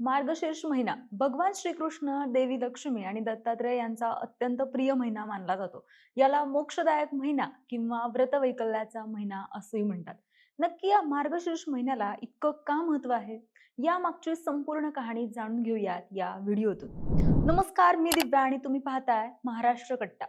मार्गशीर्ष महिना. भगवान श्रीकृष्ण देवी लक्ष्मी आणि दत्तात्रय यांचा अत्यंत प्रिय महिना मानला जातो. याला मोक्षदायक महिना किंवा व्रतवैकल्याचा महिना असंही म्हणतात. नक्की या मार्गशीर्ष महिन्याला इतकं का महत्त्व आहे? या मागची संपूर्ण कहाणी जाणून घेऊयात या व्हिडिओतून. नमस्कार मी दिव्या आणि तुम्ही पाहताय महाराष्ट्र कट्टा.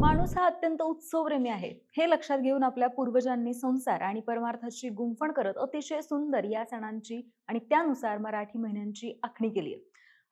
माणूस हा अत्यंत उत्सवप्रेमी आहे. हे लक्षात घेऊन आपल्या पूर्वजांनी संसार आणि परमार्थाची गुंफण करत अतिशय सुंदर या सणांची आणि त्यानुसार मराठी महिन्यांची आखणी केली आहे.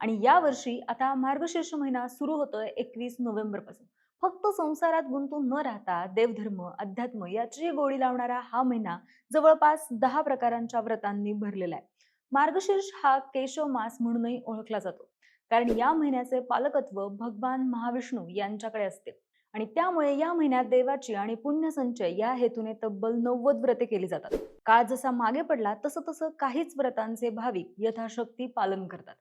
आणि या वर्षी आता मार्गशीर्ष महिना सुरू होतोय एकवीस नोव्हेंबरपासून. फक्त संसारात गुंतून न राहता देवधर्म अध्यात्म याची गोडी लावणारा हा महिना जवळपास दहा प्रकारांच्या व्रतांनी भरलेला आहे. मार्गशीर्ष हा केशव मास म्हणूनही ओळखला जातो. कारण या महिन्याचे पालकत्व भगवान महाविष्णू यांच्याकडे असते. आणि त्यामुळे या महिन्यात देवाची आणि पुण्यसंचय या हेतूने तब्बल नव्वद व्रते केली जातात. काळ जसा मागे पडला तसं तसं काहीच व्रतांचे भाविक यथाशक्ती पालन करतात.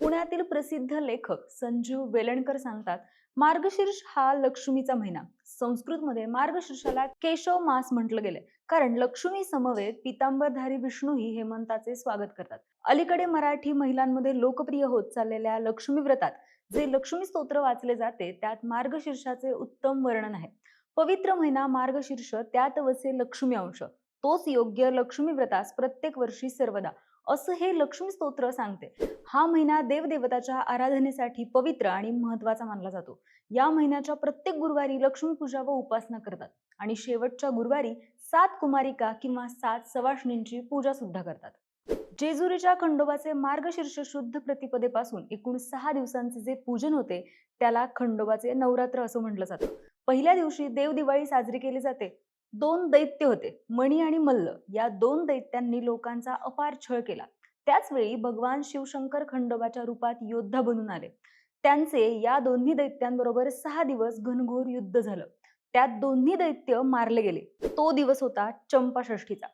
पुण्यातील प्रसिद्ध लेखक संजीव वेलणकर सांगतात मार्गशीर्ष हा लक्ष्मीचा महिना. संस्कृतमध्ये मार्गशीर्षाला केशव मास म्हटलं गेलंय. कारण लक्ष्मी समवेत पितांबरधारी विष्णूही हेमंताचे स्वागत करतात. अलीकडे मराठी महिलांमध्ये लोकप्रिय होत चाललेल्या लक्ष्मी व्रतात. जे लक्ष्मी स्तोत्र वाचले जाते त्यात मार्गशीर्षाचे उत्तम वर्णन आहे. पवित्र महिना मार्गशीर्ष त्यात वसे लक्ष्मी अंश. तोच योग्य लक्ष्मी व्रतास प्रत्येक वर्षी सर्वदा. असं हे लक्ष्मी स्तोत्र सांगते. हा महिना देवदेवताच्या आराधनेसाठी पवित्र आणि महत्त्वाचा मानला जातो. या महिन्याच्या प्रत्येक गुरुवारी लक्ष्मी पूजा व उपासना करतात आणि शेवटच्या गुरुवारी सात कुमारिका किंवा सात सवाष्णींची पूजा सुद्धा करतात. जेजुरीच्या खंडोबाचे मार्गशीर्ष शुद्ध प्रतिपदेपासून एकूण सहा दिवसांचे जे पूजन होते त्याला खंडोबाचे नवरात्र असं म्हटलं जातं. पहिल्या दिवशी देवदिवाळी साजरी केली जाते. दोन दैत्य होते मणी आणि मल्ल. या दोन दैत्यांनी लोकांचा अपार छळ केला. त्याच वेळी भगवान शिवशंकर खंडोबाच्या रूपात योद्धा बनून आले. त्यांचे या दोन्ही दैत्यांबरोबर सहा दिवस घनघोर युद्ध झालं. त्यात दोन्ही दैत्य मारले गेले. तो दिवस होता चंपाषष्ठीचा.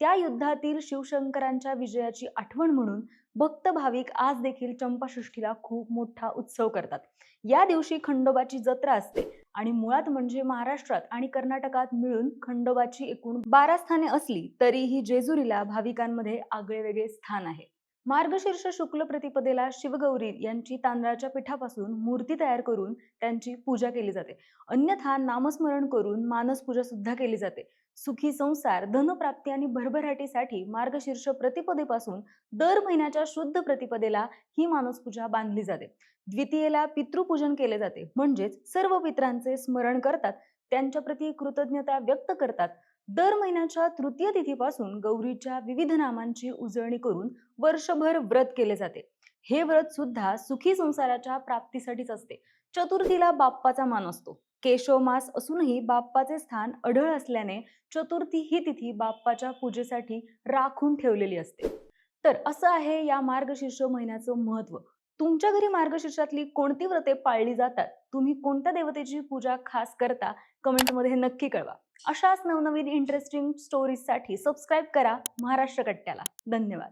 त्या युद्धातील शिवशंकरांच्या विजयाची आठवण म्हणून भक्त भाविक आज देखील चंपाषष्ठीला खूप मोठा उत्सव करतात. या दिवशी खंडोबाची जत्रा असते आणि मुळात म्हणजे महाराष्ट्रात आणि कर्नाटकात मिळून खंडोबाची एकूण बारा स्थाने असली तरीही जेजुरीला भाविकांमध्ये आगळे वेगळे स्थान आहे. मार्गशीर्ष शुक्ल प्रतिपदेला शिवगौरी यांची तांदळाच्या पिठापासून मूर्ती तयार करून त्यांची पूजा केली जाते. अन्यथा नामस्मरण करून मानस पूजा सुद्धा केली जाते. सुखी संसार धनप्राप्ती आणि भरभराटीसाठी मार्गशीर्ष प्रतिपदेपासून दर महिन्याच्या शुद्ध प्रतिपदेला ही मानसपूजा बांधली जाते. द्वितीयेला पितृपूजन केले जाते. म्हणजेच सर्व पित्रांचे स्मरण करतात. त्यांच्या प्रती कृतज्ञता व्यक्त करतात. दर महिन्याच्या तृतीय तिथीपासून गौरीच्या विविध नामांची उजळणी करून वर्षभर व्रत केले जाते. हे व्रत सुद्धा सुखी संसाराच्या प्राप्तीसाठीच असते. चतुर्थीला बाप्पाचा मान असतो. केशव मास असूनही बाप्पाचे स्थान अढळ असल्याने चतुर्थी ही तिथी बाप्पाच्या पूजेसाठी राखून ठेवलेली असते. तर असं आहे या मार्गशीर्ष महिन्याचं महत्त्व तुमच्या घरी मार्गशीर्षातली कोणती व्रते पाळली जातात? तुम्ही कोणत्या देवतेची पूजा खास करता? कमेंटमध्ये नक्की कळवा. अशाच नवनवीन इंटरेस्टिंग स्टोरीजसाठी सबस्क्राईब करा महाराष्ट्र कट्ट्याला. धन्यवाद.